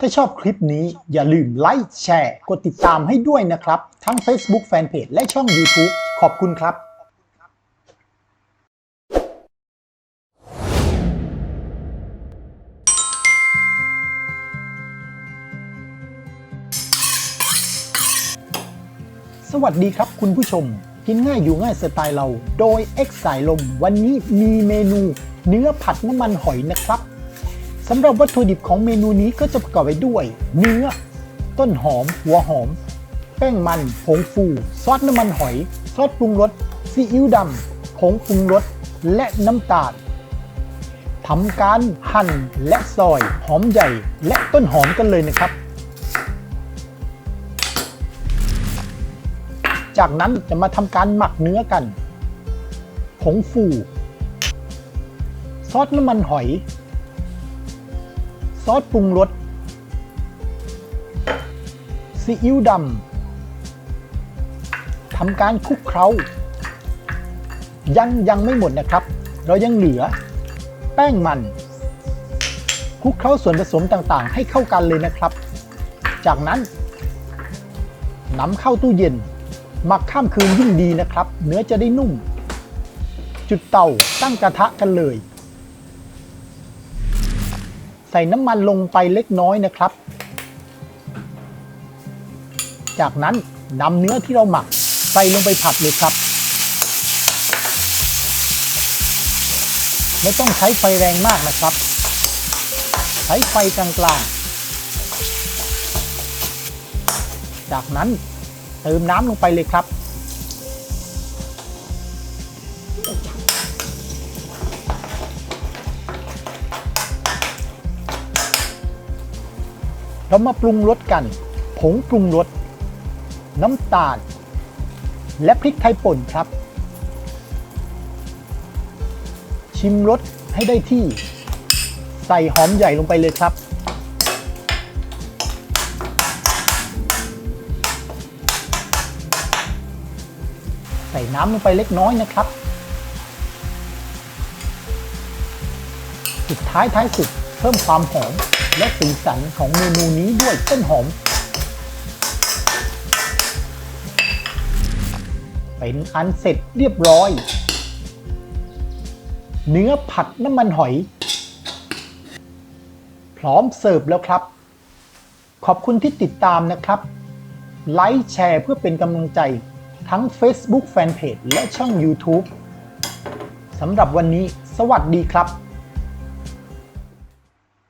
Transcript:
ถ้าชอบคลิปนี้อย่าลืมไลค์แชร์ กดติดตามให้ด้วยนะครับ ทั้ง Facebook Fanpage และช่อง YouTube ขอบคุณครับสวัสดีครับคุณผู้ชม กินง่ายอยู่ง่ายสไตล์เรา โดย X สายลม วันนี้มีเมนู เนื้อผัดน้ำมันหอยนะครับ สำหรับวัตถุดิบของเมนูนี้ก็จะประกอบไปด้วย เนื้อ ต้นหอม หัวหอม แป้งมัน ผงฟู ซอสน้ำมันหอย ซอสปรุงรส ซีอิ๊วดำ ผงปรุงรส และน้ำตาลทำการหั่นและซอย หอมใหญ่ และต้นหอมกันเลยนะครับ จากนั้นจะมาทำการหมักเนื้อกัน ผงฟู ซอสน้ำมันหอย ซอสปรุงรสซีอิ๊วดำทำการคลุกเคล้ายังยังไม่หมดนะครับ เรายังเหลือ แป้งมันคลุกเคล้าส่วนผสมต่างๆ ให้เข้ากันเลยนะครับ จากนั้นนำเข้าตู้เย็นหมักข้ามคืนยิ่งดีนะครับ เนื้อจะได้นุ่ม จุดเตาตั้งกระทะกันเลย ส่น้ำมันลงไปเล็กน้อยนะครับ จากนั้นนำเนื้อที่เราหมักใส่ลงไปผัดเลยครับ ไม่ต้องใช้ไฟแรงมากนะครับ ใช้ไฟกลางๆ จากนั้นเติมน้ำลงไปเลยครับ เรามาปรุงรสกัน ผงปรุงรส น้ำตาล และพริกไทยป่นครับ ชิมรสให้ได้ที่ ใส่หอมใหญ่ลงไปเลยครับ ใส่น้ำลงไปเล็กน้อยนะครับ สุดท้ายท้ายสุดเพิ่มความหอม และสีสันของเมนูนี้ด้วยต้นหอม เป็นอันเสร็จเรียบร้อย เนื้อผัดน้ำมันหอย พร้อมเสิร์ฟแล้วครับ ขอบคุณที่ติดตามนะครับ ไลค์แชร์เพื่อเป็นกำลังใจทั้ง Facebook Fanpage และช่อง YouTube สำหรับวันนี้ สวัสดีครับ